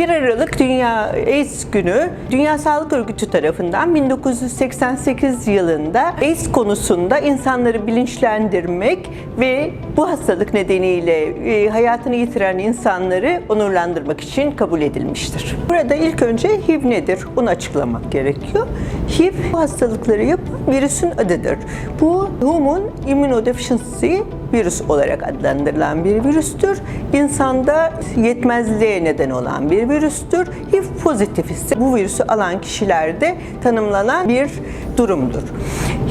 1 Aralık Dünya AIDS Günü Dünya Sağlık Örgütü tarafından 1988 yılında AIDS konusunda insanları bilinçlendirmek ve bu hastalık nedeniyle e, hayatını yitiren insanları onurlandırmak için kabul edilmiştir. Burada ilk önce HIV nedir? Onu açıklamak gerekiyor. HIV bu hastalıkları yapan virüsün adıdır. Bu Human Immunodeficiency virüs olarak adlandırılan bir virüstür. İnsanda yetmezliğe neden olan bir virüstür. HIV pozitif ise bu virüsü alan kişilerde tanımlanan bir durumdur.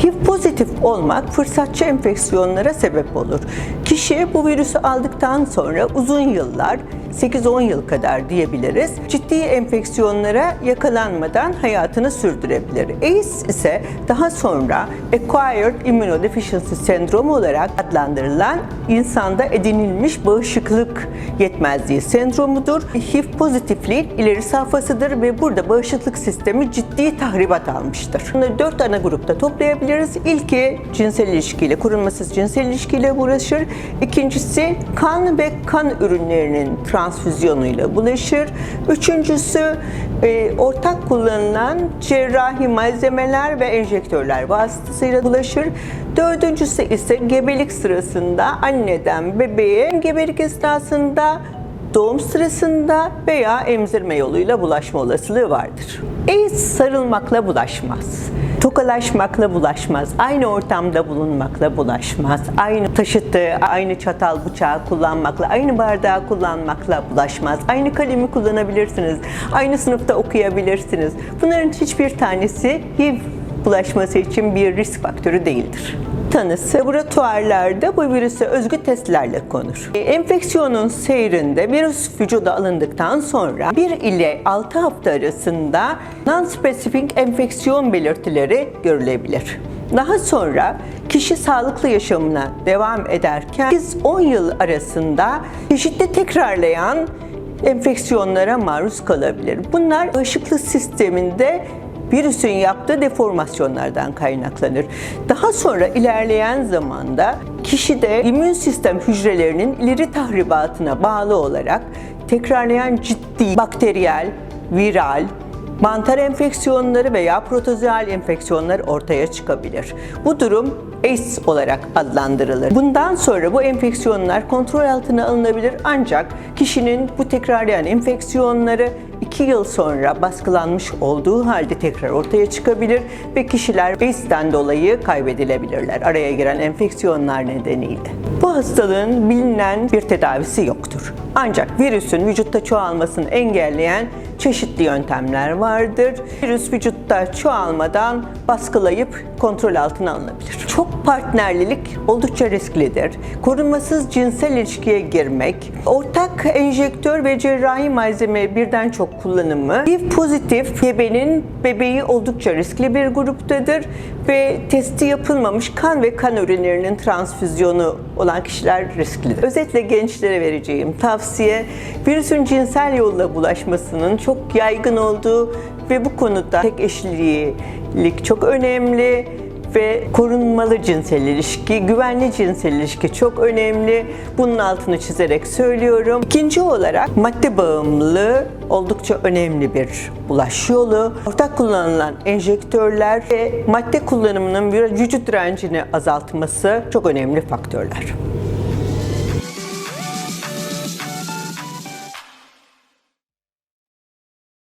HIV pozitif olmak fırsatçı enfeksiyonlara sebep olur. Kişi bu virüsü aldıktan sonra uzun yıllar 8-10 yıl kadar diyebiliriz. Ciddi enfeksiyonlara yakalanmadan hayatını sürdürebilir. AIDS ise daha sonra Acquired Immunodeficiency Sendromu olarak adlandırılan insanda edinilmiş bağışıklık yetmezliği sendromudur. HIV pozitifliğin ileri safhasıdır ve burada bağışıklık sistemi ciddi tahribat almıştır. Bunları dört ana grupta toplayabiliriz. İlki cinsel ilişkiyle, korunmasız cinsel ilişkiyle bulaşır. İkincisi kan ve kan ürünlerinin transfüzyonuyla bulaşır. Üçüncüsü e, ortak kullanılan cerrahi malzemeler ve enjektörler vasıtasıyla bulaşır. Dördüncüsü ise gebelik sırasında anneden bebeğe gebelik esnasında doğum sırasında veya emzirme yoluyla bulaşma olasılığı vardır. AIDS sarılmakla bulaşmaz. Tokalaşmakla bulaşmaz. Aynı ortamda bulunmakla bulaşmaz. Aynı taşıtı, aynı çatal bıçağı kullanmakla, aynı bardağı kullanmakla bulaşmaz. Aynı kalemi kullanabilirsiniz. Aynı sınıfta okuyabilirsiniz. Bunların hiçbir tanesi HIV bulaşması için bir risk faktörü değildir tanısı laboratuvarlarda bu virüse özgü testlerle konur. E, Enfeksiyonun seyrinde virüs vücuda alındıktan sonra 1 ile 6 hafta arasında non-specific enfeksiyon belirtileri görülebilir. Daha sonra kişi sağlıklı yaşamına devam ederken 10 yıl arasında çeşitli tekrarlayan enfeksiyonlara maruz kalabilir. Bunlar bağışıklık sisteminde virüsün yaptığı deformasyonlardan kaynaklanır. Daha sonra ilerleyen zamanda kişide immün sistem hücrelerinin ileri tahribatına bağlı olarak tekrarlayan ciddi bakteriyel, viral, mantar enfeksiyonları veya protozoal enfeksiyonlar ortaya çıkabilir. Bu durum AIDS olarak adlandırılır. Bundan sonra bu enfeksiyonlar kontrol altına alınabilir ancak kişinin bu tekrarlayan enfeksiyonları 2 yıl sonra baskılanmış olduğu halde tekrar ortaya çıkabilir ve kişiler AIDS'ten dolayı kaybedilebilirler araya giren enfeksiyonlar nedeniyle. Bu hastalığın bilinen bir tedavisi yoktur. Ancak virüsün vücutta çoğalmasını engelleyen çeşitli yöntemler vardır. Virüs vücutta çoğalmadan baskılayıp kontrol altına alınabilir. Çok partnerlilik oldukça risklidir. Korunmasız cinsel ilişkiye girmek, ortak enjektör ve cerrahi malzeme birden çok kullanımı, HIV pozitif gebenin bebeği oldukça riskli bir gruptadır ve testi yapılmamış kan ve kan ürünlerinin transfüzyonu olan kişiler risklidir. Özetle gençlere vereceğim tavsiye virüsün cinsel yolla bulaşmasının çok yaygın olduğu ve bu konuda tek eşlilik çok önemli ve korunmalı cinsel ilişki, güvenli cinsel ilişki çok önemli. Bunun altını çizerek söylüyorum. İkinci olarak madde bağımlılığı oldukça önemli bir bulaş yolu. Ortak kullanılan enjektörler ve madde kullanımının vücut direncini azaltması çok önemli faktörler.